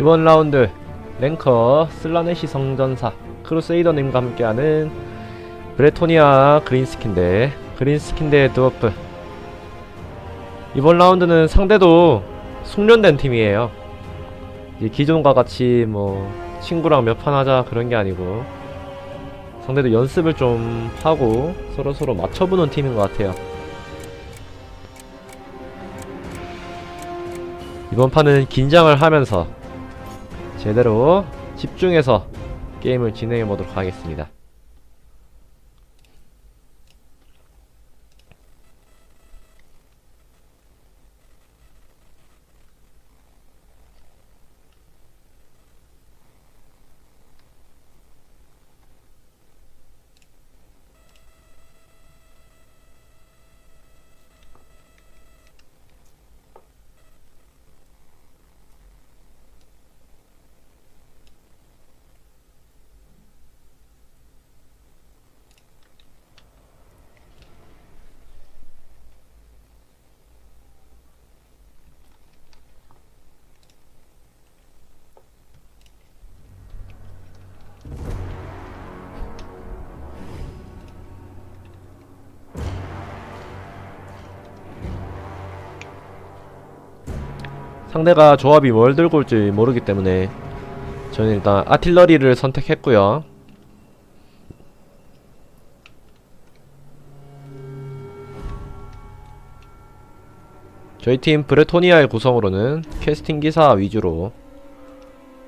이번 라운드 랭커 슬라네시 성전사 크루세이더님과 함께하는 브레토니아 그린스킨 대 그린스킨 대 드워프. 이번 라운드는 상대도 숙련된 팀이에요. 기존과 같이 뭐 친구랑 몇 판 하자 그런 게 아니고 상대도 연습을 좀 하고 서로서로 맞춰보는 팀인 것 같아요. 이번 판은 긴장을 하면서 제대로 집중해서 게임을 진행해 보도록 하겠습니다. 상대가 조합이 뭘 들고 올지 모르기 때문에 저는 일단 아틸러리를 선택했고요. 저희 팀 브레토니아의 구성으로는 캐스팅 기사 위주로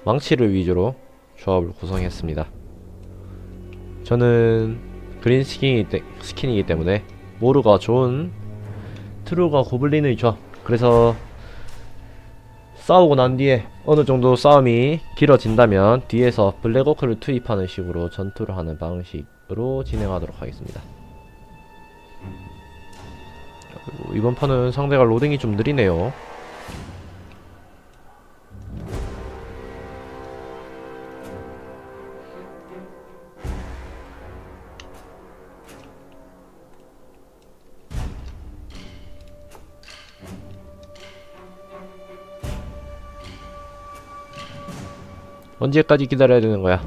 망치를 위주로 조합을 구성했습니다. 저는 그린 스킨이기, 때, 스킨이기 때문에 모르가 좋은 트루가 고블린의 조합 그래서 싸우고 난 뒤에 어느 정도 싸움이 길어진다면 뒤에서 블랙워크를 투입하는 식으로 전투를 하는 방식으로 진행하도록 하겠습니다. 그리고 이번 판은 상대가 로딩이 좀 느리네요. 언제까지 기다려야 되는 거야?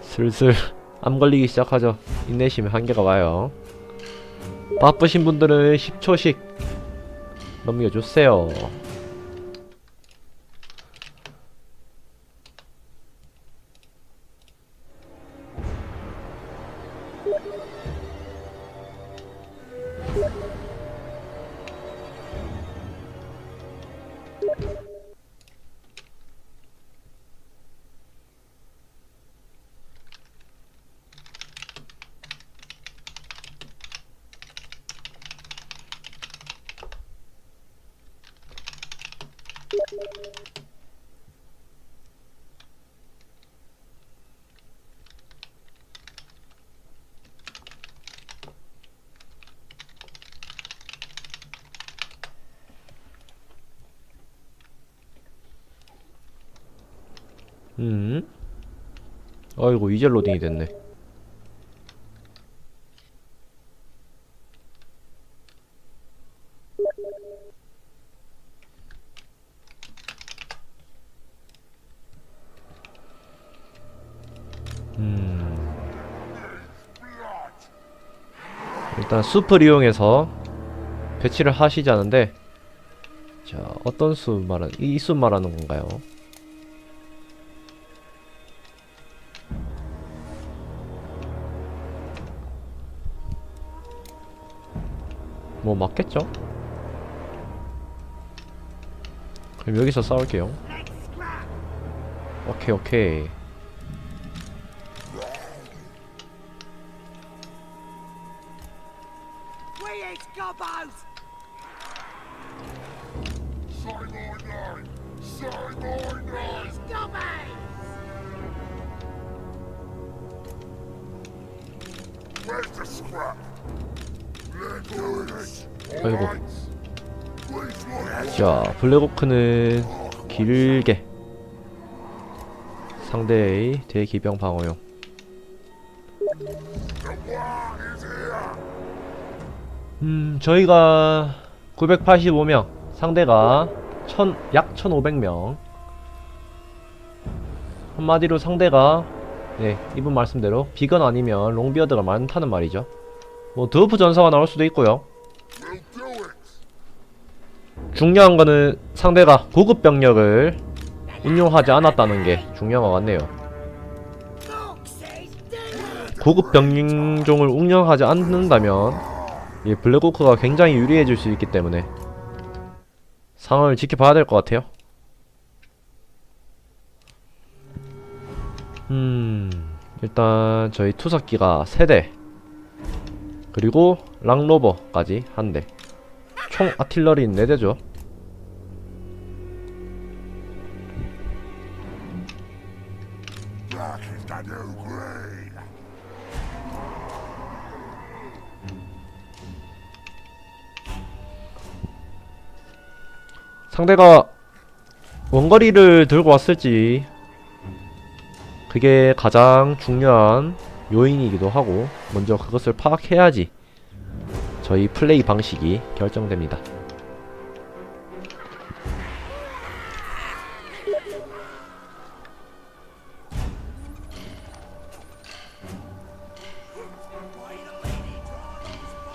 슬슬 암 걸리기 시작하죠. 인내심의 한계가 와요. 바쁘신 분들은 10초씩 넘겨주세요. 음. 아이고 이제 로딩이 됐네. 음. 일단 숲을 이용해서 배치를 하시자는데 자 어떤 숲 말하는 이 숲 말하는 건가요? 뭐 맞겠죠? 그럼 여기서 싸울게요. 오케이 오케이. Where's the scrap? 아이고. 자 블랙오크는 길게 상대의 대기병 방어용. 음, 저희가 985명, 상대가 1000, 약 1500명. 한마디로 상대가, 네, 이분 말씀대로, 비건 아니면 롱비어드가 많다는 말이죠. 뭐, 드워프 전사가 나올 수도 있고요. 중요한 거는 상대가 고급 병력을 운용하지 않았다는 게 중요한 것 같네요. 고급 병종을 운영하지 않는다면 이 블랙호크가 굉장히 유리해질 수 있기 때문에 상황을 지켜봐야 될 것 같아요. 음 일단 저희 투석기가 3대 그리고 랑로버까지 한 대 총 아틸러리 4대죠. Black is the new green. 상대가 원거리를 들고 왔을지 그게 가장 중요한 요인이기도 하고 먼저 그것을 파악해야지 저희 플레이 방식이 결정됩니다.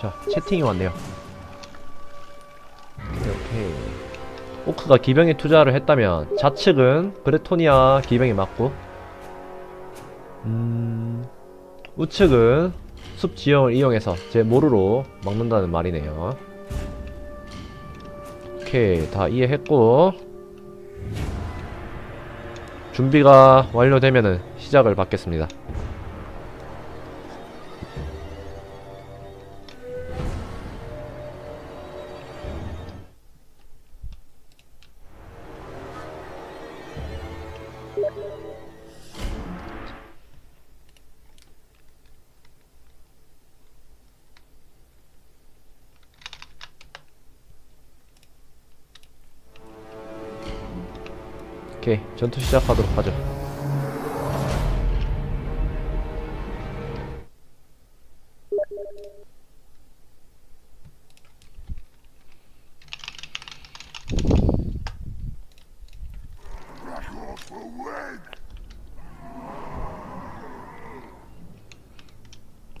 자, 채팅이 왔네요. 오케이, 오케이. 오크가 기병에 투자를 했다면 좌측은 브레토니아 기병이 맞고 음... 우측은 숲 지형을 이용해서 제 모루로 막는다는 말이네요. 오케이 다 이해했고. 준비가 완료되면은 시작을 받겠습니다 오케이. 전투 시작하도록 하죠.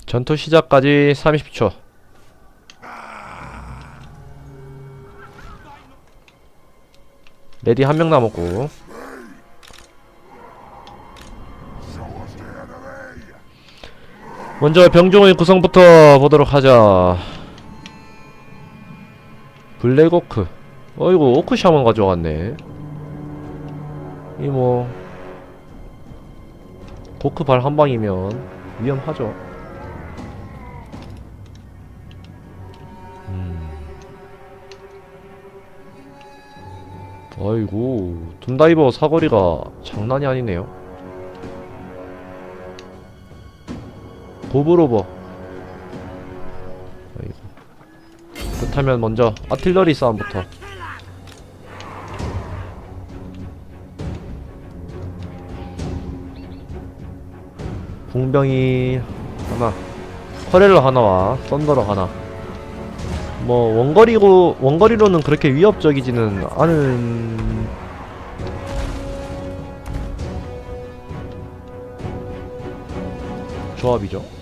전투 시작까지 30초. 레디 한 명 남았고 먼저 병종의 구성부터 보도록 하자. 블랙오크. 어이구 오크 샤먼 가져왔네. 이 뭐 고크 발 한 방이면 위험하죠. 음. 아이고 둠다이버 사거리가 장난이 아니네요 아이고 그렇다면 먼저 아틸러리 싸움부터. 궁병이 하나 커렐러 하나와 썬더러 하나. 뭐 원거리고 원거리로는 그렇게 위협적이지는 않은 조합이죠.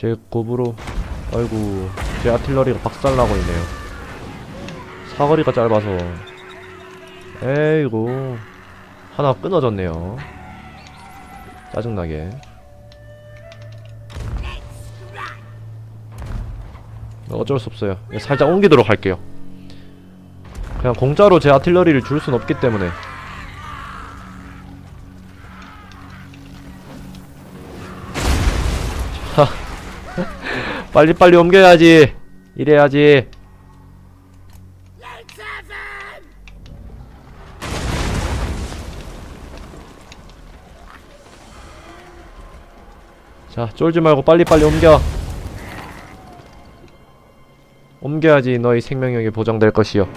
제 곱으로 아이고 제 아틸러리가 박살나고 있네요. 사거리가 짧아서. 에이고 하나 끊어졌네요. 짜증나게. 어쩔 수 없어요. 살짝 옮기도록 할게요. 그냥 공짜로 제 아틸러리를 줄 순 없기 때문에 빨리빨리 옮겨야지. 이래야지! 자 쫄지 말고 빨리빨리 옮겨. 옮겨야지 너희 생명력이 보장될 것이요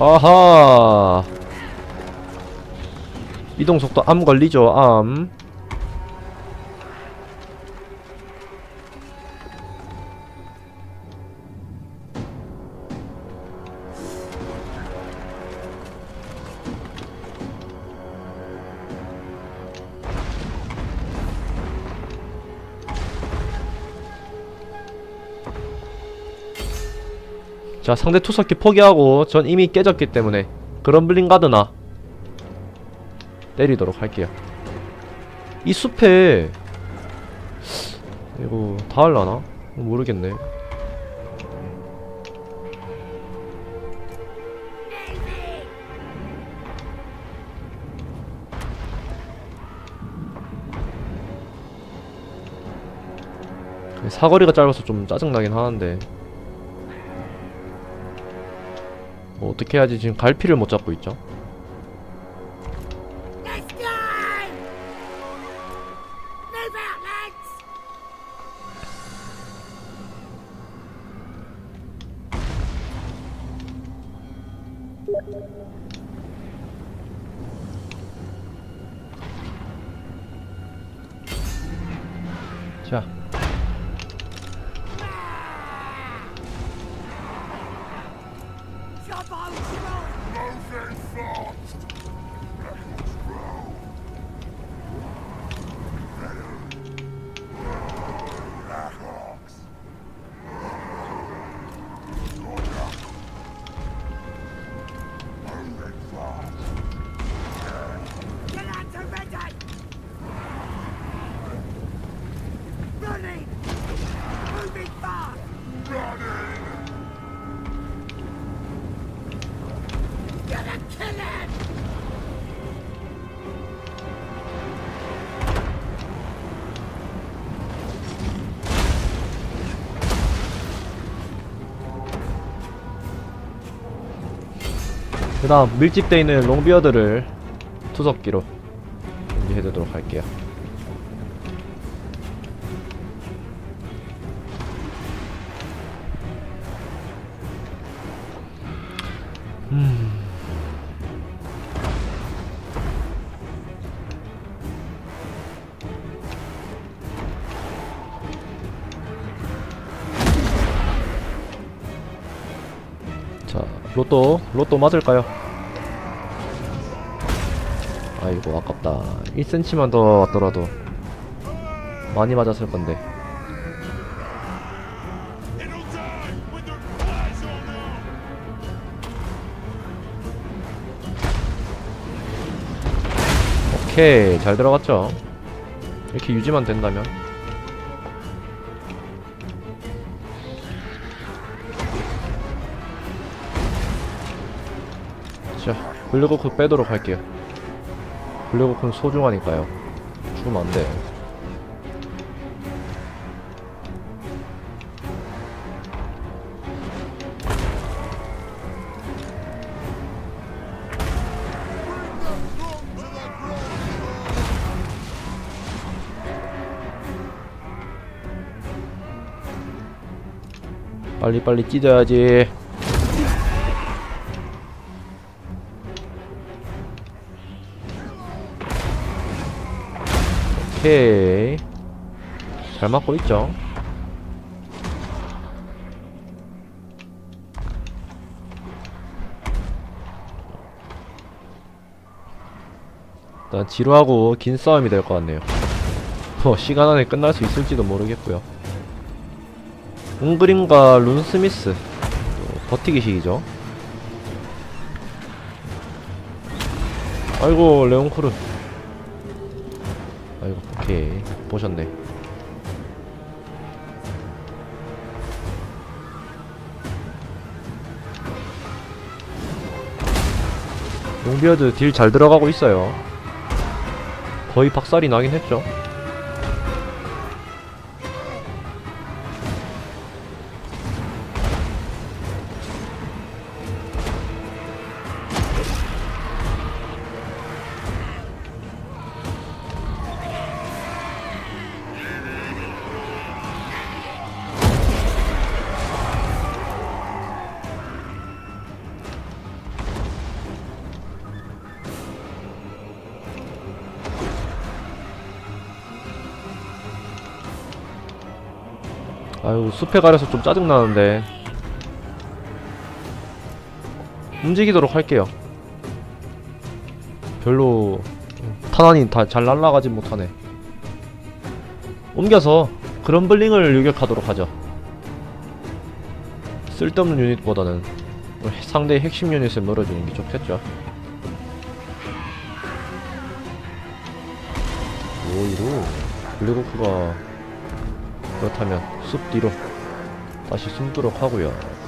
아하. 이동 속도 암 걸리죠 암 자 상대 투석기 포기하고 전 이미 깨졌기 때문에 그럼블링 가드나 때리도록 할게요. 이 숲에 이거 다 할라나? 모르겠네. 사거리가 짧아서 좀 짜증나긴 하는데 어떻게 해야지 지금 갈피를 못 잡고 있죠 다음 밀집되어 있는 롱비어드를 투석기로 준비해두도록 할게요 자 로또 로또 맞을까요? 아이고 아깝다. 1cm만 더 왔더라도 많이 맞았을 건데. 오케이 잘 들어갔죠? 이렇게 유지만 된다면. 자 블루고크 빼도록 할게요 블루고크는 소중하니까요. 죽으면 안돼. 빨리빨리 찢어야지 오케이. 잘 맞고 있죠? 일단 지루하고 긴 싸움이 될 것 같네요. 뭐 시간 안에 끝날 수 있을지도 모르겠고요. 웅그림과 룬스미스. 또 버티기식이죠. 아이고 아이고 오케이 보셨네. 용비어드 딜 잘 들어가고 있어요. 거의 박살이 나긴 했죠 숲에 가려서 좀 짜증나는데. 움직이도록 할게요. 별로 탄환이 다 잘 날아가지 못하네. 옮겨서 그럼블링을 유격하도록 하죠. 쓸데없는 유닛보다는 상대의 핵심 유닛을 멀어주는 게 좋겠죠. 오이로 블랙호크가 그렇다면 숲 뒤로 다시 숨도록 하고요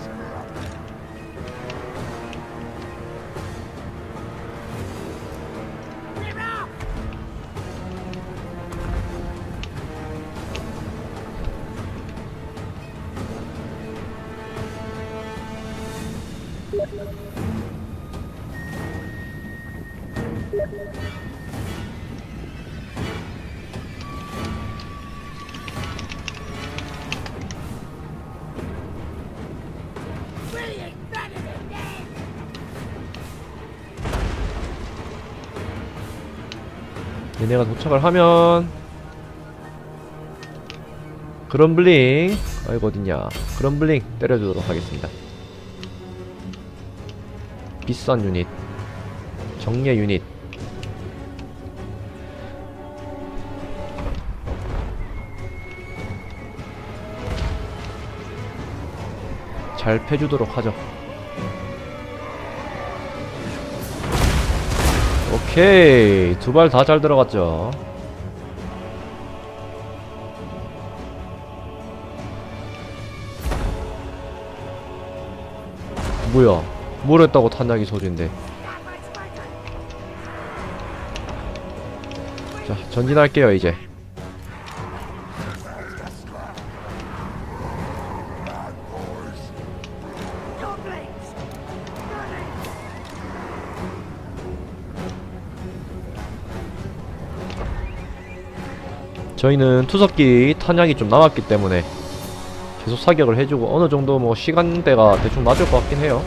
얘네가 도착을 하면 그럼블링 아이고 어딨냐. 그럼블링 때려주도록 하겠습니다. 비싼 유닛 정예 유닛. 잘 패주도록 하죠 오케이. 두 발 다 잘 들어갔죠. 뭐야? 뭘 했다고 탄약이 소진데! 자 전진할게요 이제 저희는 투석기 탄약이 좀 남았기 때문에 계속 사격을 해주고 어느 정도 뭐 시간대가 대충 맞을 것 같긴 해요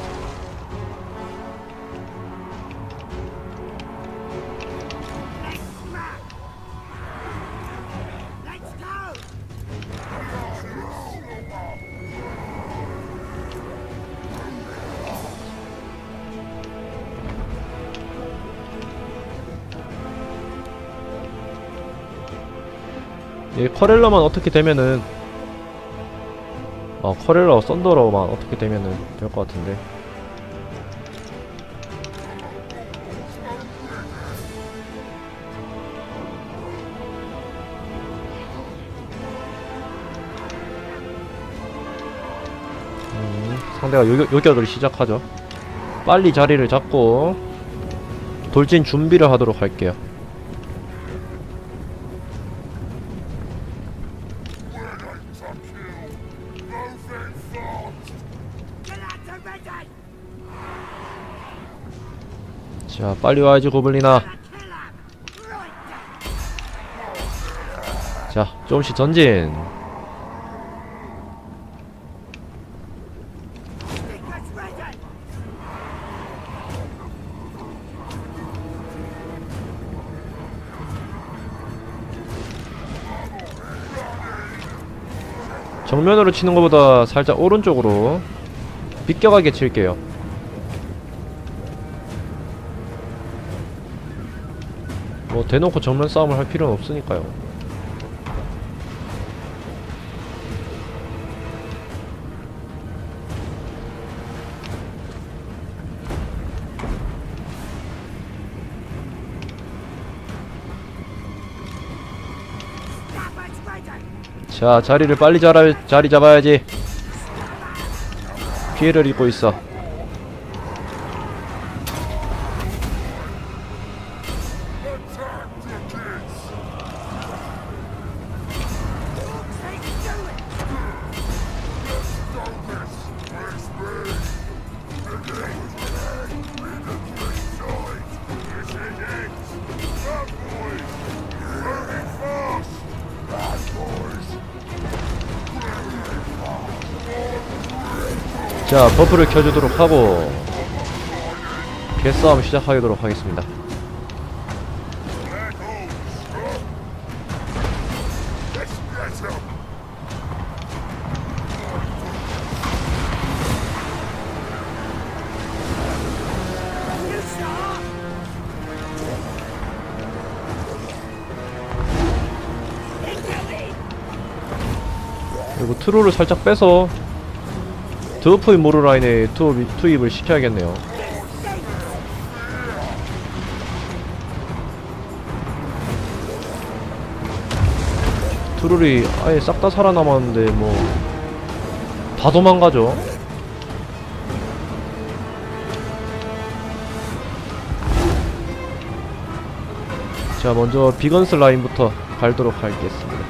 이 커렐러만 어떻게 되면은 어 커렐러 썬더러만 어떻게 되면은 될 것 같은데. 음, 상대가 요격, 요격을 시작하죠. 빨리 자리를 잡고 돌진 준비를 하도록 할게요 빨리 와야지 고블린아! 자 조금씩 전진! 정면으로 치는 것보다 살짝 오른쪽으로 비껴가게 칠게요 뭐 대놓고 정면 싸움을 할 필요는 없으니까요! 자 자리를 빨리 자라, 자리 잡아야지 피해를 입고 있어 자 버프를 켜주도록 하고 개싸움 시작하도록 하겠습니다. 그리고 트롤을 살짝 빼서 드워프의 모르 라인에 투입, 투입을 시켜야겠네요. 트롤이 아예 싹 다 살아남았는데 뭐 다 도망가죠. 자 먼저 비건스 라인부터 갈도록 하겠습니다.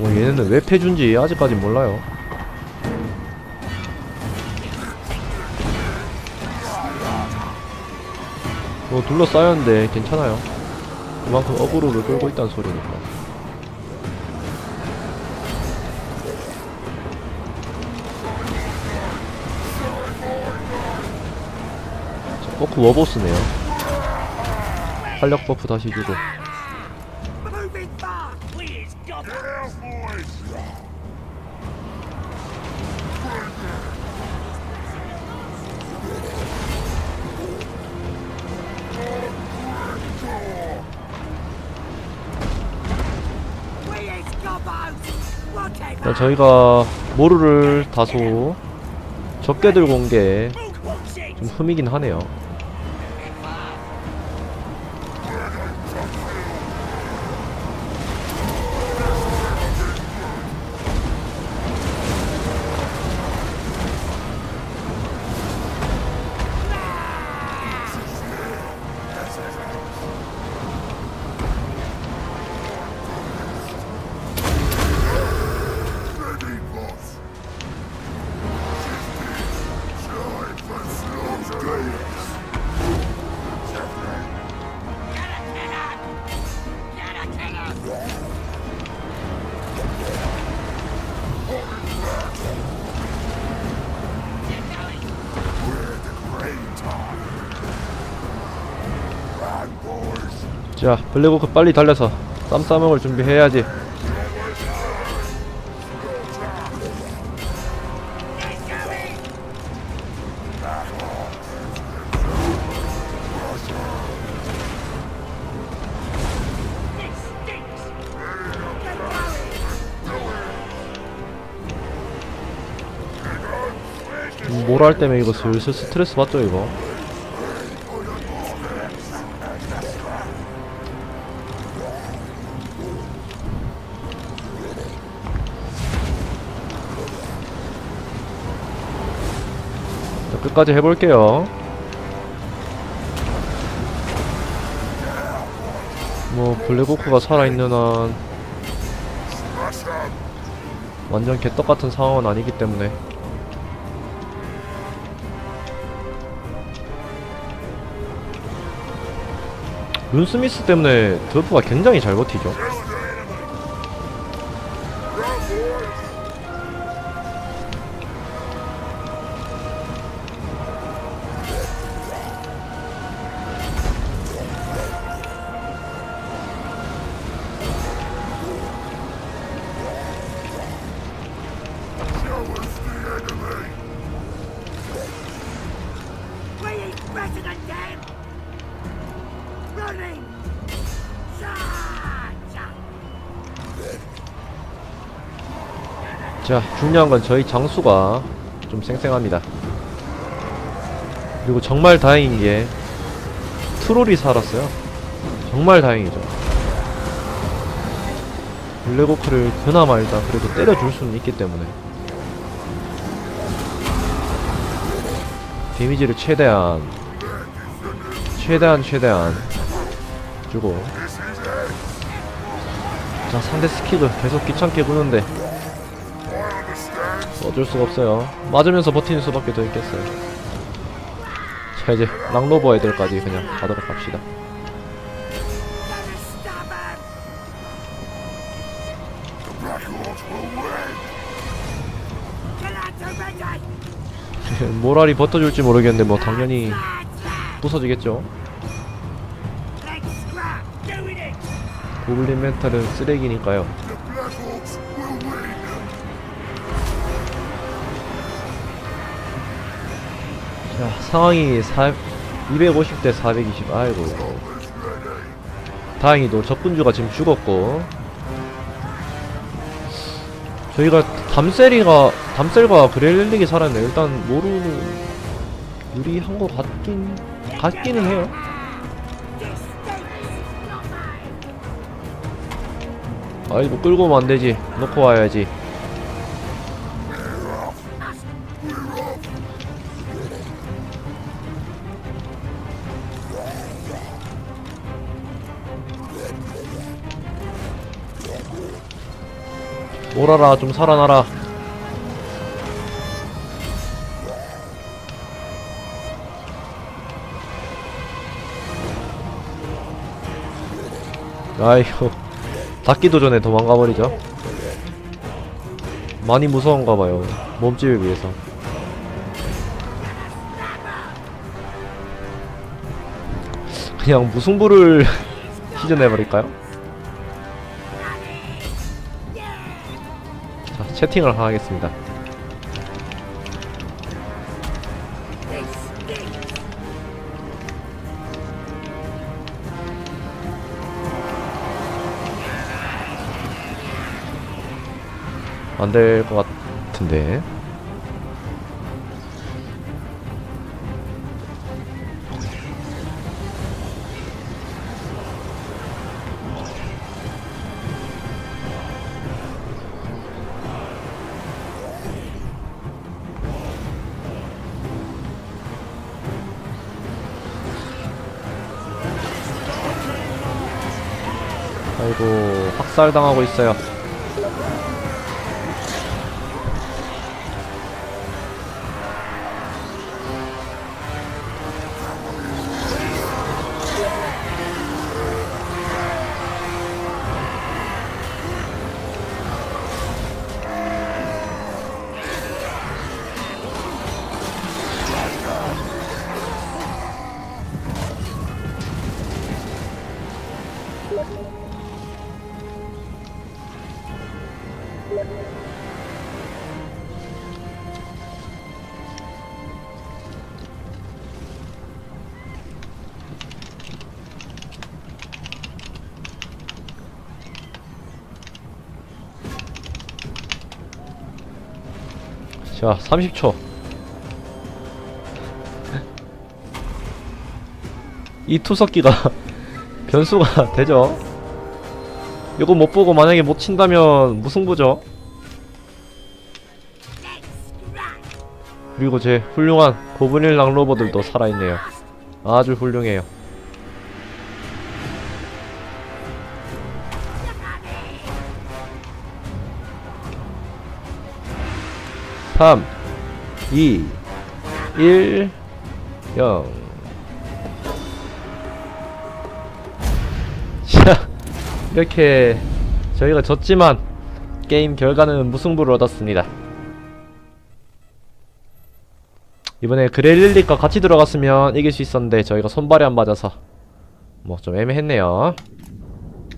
오 얘네는 왜 패준지 아직까지 몰라요. 뭐 둘러싸였는데 괜찮아요. 그만큼 어그로를 끌고 있다는 소리니까. 자, 버프 워보스네요. 활력 버프 다시 주고. 자, 저희가 모루를 다소 적게 들고 온 게 좀. 흠이긴 하네요. 자, 블랙호크 빨리 달려서 쌈 싸먹을 준비해야지. 모랄 때문에 이거 슬슬 스트레스 받죠 이거. 끝까지 해볼게요. 뭐 블랙호크가 살아있는 한! 완전 개떡 같은 상황은 아니기 때문에 룬 스미스 때문에 드워프가 굉장히 잘 버티죠. 중요한 건 저희 장수가 좀 쌩쌩합니다. 그리고 정말 다행인 게 트롤이 살았어요. 정말 다행이죠. 블랙호크를 그나마 일단 그래도 때려줄 수는 있기 때문에 데미지를 최대한 최대한 최대한 주고! 자 상대 스킬을 계속 귀찮게 구는데! 어쩔 수가 없어요. 맞으면서 버티는 수밖에 더 있겠어요. 자 이제 랑로버 애들까지 그냥 가도록 합시다. 모랄이 버텨줄지 모르겠는데 뭐 당연히. 부서지겠죠. 고블린 멘탈은 쓰레기니까요. 자 상황이 4 250대 420 아이고 이거! 다행히도 적군주가 지금 죽었고 저희가 담셀이가 담셀과 그렐릭이 살았네 일단 모루 유리한 것 같긴 같기는 해요. 아이고 끌고 오면 안 되지 놓고 와야지 오라라 좀 살아나라. 아이고 닿기도 전에 도망가 버리죠. 많이 무서운가 봐요 몸집에 비해서. 그냥 무승부를 시전해버릴까요? 채팅을 하겠습니다. 안 될 것 같은데 아이고 학살당하고 있어요 자 30초. 이 투석기가 변수가 되죠. 이거 못 보고 만약에 못 친다면 무승부죠? 그리고 제 훌륭한 고분일 랑로버들도 살아있네요. 아주 훌륭해요 삼, 이, 일, 영. 자, 이렇게 저희가 졌지만 게임 결과는 무승부를 얻었습니다. 이번에 그렐릴릭과 같이 들어갔으면 이길 수 있었는데 저희가 손발이 안 맞아서 뭐 좀 애매했네요.